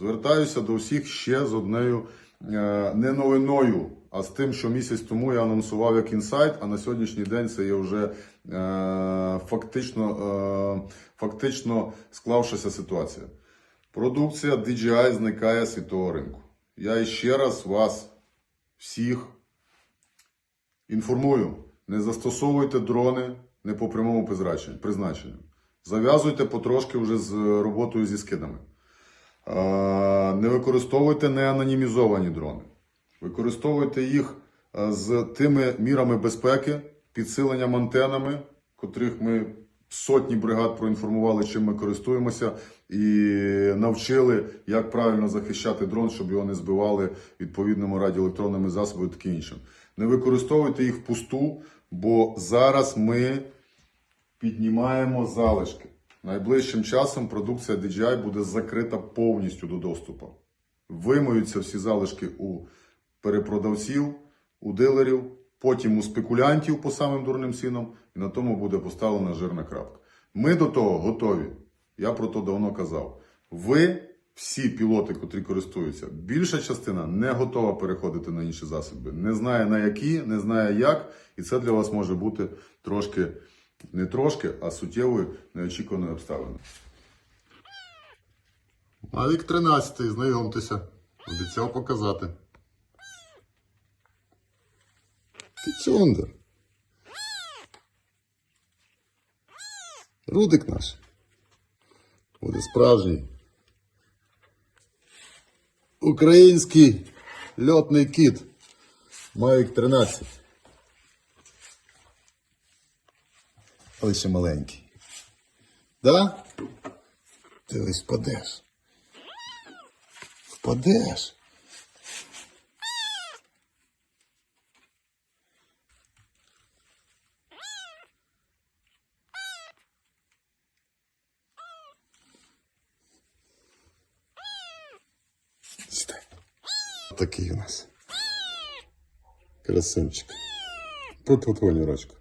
Звертаюся до всіх ще з однею е, не новиною, а з тим, що місяць тому я анонсував як інсайт, а на сьогоднішній день це є вже е, фактично, е, фактично склавшася ситуація. Продукція DJI зникає світового ринку. Я ще раз вас всіх інформую: не застосовуйте дрони не по прямому призначенню. Зав'язуйте потрошки вже з роботою зі скидами. Не використовуйте неанонімізовані дрони. Використовуйте їх е, з тими мірами безпеки, підсиленням антенами, котрих ми сотні бригад проінформували, чим ми користуємося, і навчили, як правильно захищати дрон, щоб його не збивали відповідними радіоелектронними засобами і іншим. Не використовуйте їх впусту, бо зараз ми піднімаємо залишки. Найближчим часом продукція DJI буде закрита повністю до доступу. Вимиються всі залишки у перепродавців, у дилерів, потім у спекулянтів по самим дурним цінам, і на тому буде поставлена жирна крапка. Ми до того готові. Я про то давно казав. Ви, всі пілоти, котрі користуються, більша частина не готова переходити на інші засоби. Не знає на які, не знає як, і це для вас може бути трошки, не трошки, а суттєвою неочікуваною обставиною. Авік 13, знайомтеся. Обіцяв показати. Кіцюндер. Рудик наш. Буде справжній. Український льотний кіт. Мавік 13. Але ще маленький. Да? Дивись, впадеш. Впадеш. Сідай. Такий у нас. Красунчик. Тут от Ванюрочку.